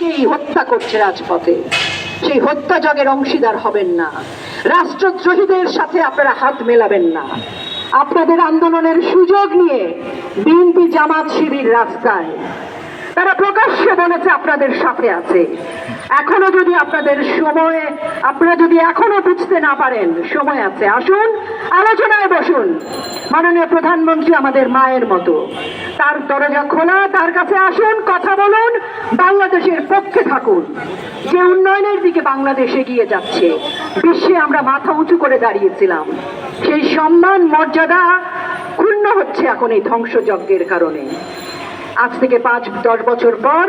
কেই হত্যা করছে রাজপথে? সেই হত্যা হত্যাযজ্ঞের অংশীদার হবেন না। রাষ্ট্রদ্রোহীদের সাথে আপনারা হাত মেলাবেন না। আপনাদের আন্দোলনের সুযোগ নিয়ে বিএনপি জামাত শিবির রাস্তায়। তারা প্রকাশ্যে বলেছে আপনাদের সাথে আছে। এখনও যদি আপনাদের সময়ে, আপনারা যদি এখনও বুঝতে না পারেন, সময় আছে। আসুন, আলোচনায় বসুন। মাননীয় প্রধানমন্ত্রী আমাদের মায়ের মতো। তার দরজা খোলা, তার কাছে আসুন, কথা বলুন, বাংলাদেশের পক্ষে থাকুন। যে উন্নয়নের দিকে বাংলাদেশ এগিয়ে যাচ্ছে, বিশ্বে আমরা মাথা উঁচু করে দাঁড়িয়েছিলাম। সেই সম্মান, মর্যাদা ক্ষুণ্ণ হচ্ছে এখন এই ধ্বংসযজ্ঞের কারণে। আজ থেকে পাঁচ, দশ বছর পর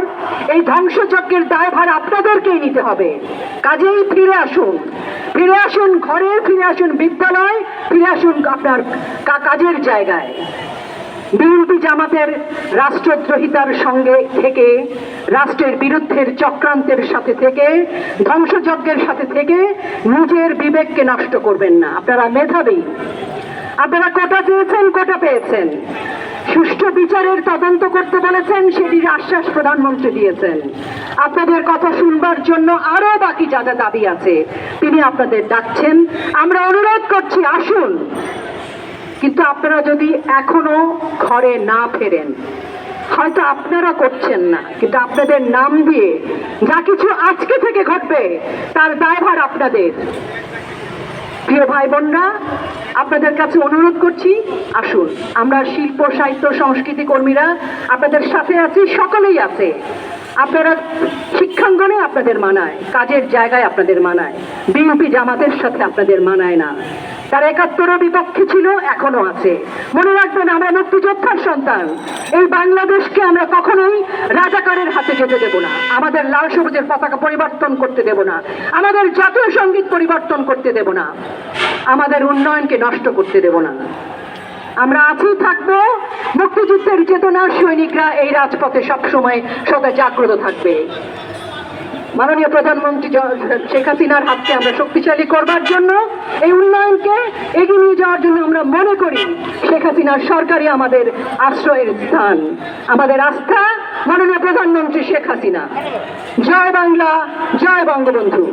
এই ধ্বংসযজ্ঞের দায়ভার আপনাদেরকেই নিতে হবে। কাজেই ফিরে আসুন। ফিরে আসুন ঘরে, ফিরে আসুন বিদ্যালয়, ফিরে আসুন আপনার কাজের জায়গায়। বিএনপি জামাতের রাষ্ট্রদ্রোহিতার সঙ্গে থেকে, রাষ্ট্রের বিরুদ্ধের চক্রান্তের সাথে থেকে, ধ্বংসযজ্ঞের সাথে থেকে নিজের বিবেককে নষ্ট করবেন না। আপনারা মেধাবী। আপনারা কোটা চেয়েছেন, কোটা পেয়েছেন। সুষ্ঠু বিচারের তদন্ত করতে বলেছেন, সেটির আশ্বাস প্রধানমন্ত্রী দিয়েছেন। আপনাদের কথা শুনবার জন্য আরও বাকি যা যা দাবি আছে, তিনি আপনাদের ডাকছেন। আমরা অনুরোধ করছি, আসুন। কিন্তু আপনারা যদি এখনও ঘরে না ফেরেন, হয়তো আপনারা করছেন না, কিন্তু আপনাদের নাম দিয়ে যা কিছু আজকে থেকে ঘটবে, তার দায়ভার আপনাদের। প্রিয় ভাই বোনরা, আপনাদের কাছে অনুরোধ করছি, আসুন, আমরা শিল্প, সাহিত্য, সংস্কৃতি কর্মীরা আপনাদের সাথে আছি, সকলেই আছে। আপনারা শিক্ষাঙ্গনে আপনাদের মানায়, কাজের জায়গায় আপনাদের মানায়, বিএনপি জামাতের সাথে আপনাদের মানায় না। তার একাত্তরের বিপক্ষে ছিল, এখনও আছে। মনে রাখবেন, আমরা মুক্তিযোদ্ধার সন্তান। এই বাংলাদেশকে আমরা কখনোই রাজাকারের হাতে যেতে দেব না। আমাদের লাল সবুজের পতাকা পরিবর্তন করতে দেব না। আমাদের জাতীয় সংগীত পরিবর্তন করতে দেব না। আমাদের উন্নয়নকে নষ্ট করতে দেব না। আমরা আছি, থাকব। মুক্তিযুদ্ধের চেতনার সৈনিকরা এই রাজপথে সবসময় সদা জাগ্রত থাকবে। মাননীয় প্রধানমন্ত্রী শেখ হাসিনার হাতকে আমরা শক্তিশালী করবার জন্য, এই উন্নয়নকে এগিয়ে নিয়ে যাওয়ার জন্য আমরা মনে করি শেখ হাসিনার সরকারই আমাদের আশ্রয়ের স্থান, আমাদের আস্থা। মাননীয় প্রধানমন্ত্রী শেখ হাসিনা। জয় বাংলা, জয় বঙ্গবন্ধু।